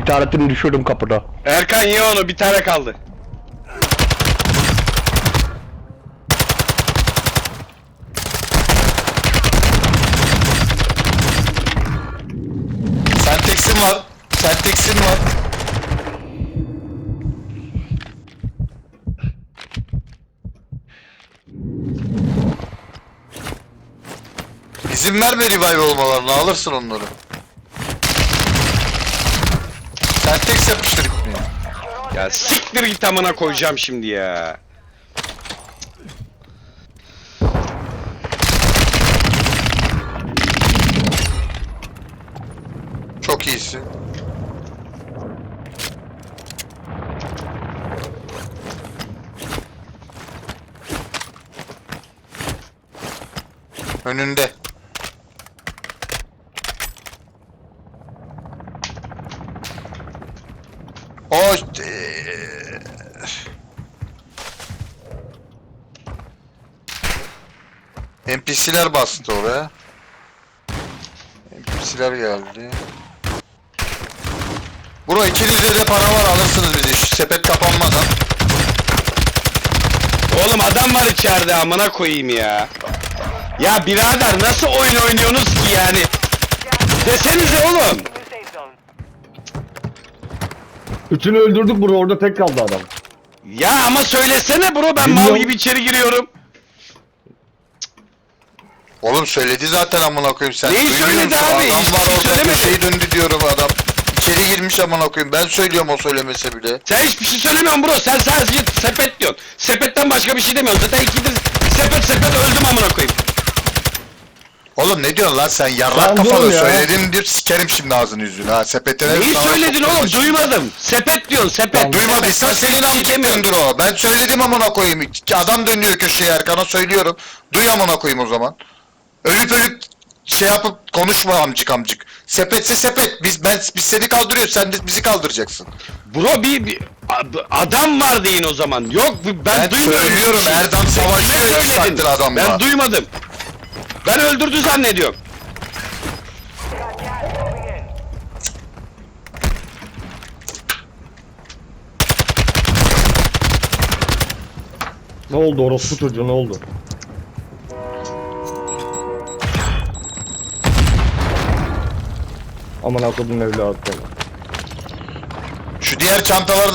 Bir tanesini düşürdüm kapıda. Erkan ye onu bir tane kaldı. Sentex'in var. Sentex'in var. İzin verme revive olmalarına alırsın onları. Sentex yapıştır ipini. Ya siktir git amına koyacağım şimdi ya. Çok iyisin. Önünde. O eee, NPC'ler bastı oraya. NPC'ler geldi. Bro ikinizde de para var alırsınız bizi şu sepet kapanmadan. Oğlum adam var içeride amına koyayım ya. Ya birader nasıl oyun oynuyorsunuz ki yani? Desenize oğlum. Üçünü öldürdük bro orada tek kaldı adam. Ya ama söylesene bro ben mal Bilmiyorum. gibi içeri giriyorum. Oğlum söyledi zaten amına koyayım sen. Neyi duymuyor söyledi musun? abi? Adam Hiçbir var şey orada söylemedi. köşeyi döndü diyorum adam. İçeri girmiş amına koyayım. Ben söylüyorum o söylemese bile. Sen hiçbir şey söylemiyorsun bro. Sen sadece sepet diyorsun. Sepetten başka bir şey demiyorsun. Zaten ikidir sepet sepet öldüm amına koyayım. Oğlum ne diyorsun lan sen yarrak kafalı ya. söyledin diyor sikerim şimdi ağzını yüzünü ha. Sepetine Neyi söyledin oğlum? Duymadım. Sepet diyorsun sepet. Duymadıysan senin bir amcıktındır o. Ben söyledim amına koyayım. Adam dönüyor köşeye Erkan'a söylüyorum. Duy amına koyayım o zaman. Ölüp ölüp şey yapıp konuşma amcık amcık. Sepetse sepet. Biz ben biz seni kaldırıyoruz. Sen de bizi kaldıracaksın. Bro bir, bir ad- adam var deyin o zaman. Yok ben, Ben duymuyorum. söylüyorum. Erdem Ne savaşıyor iki söyledin? saattir adamla. Ben duymadım. Ben öldürdü zannediyorum. Ne oldu orospu çocuğu ne oldu? Aman akıllım evladı. Şu diğer çantaları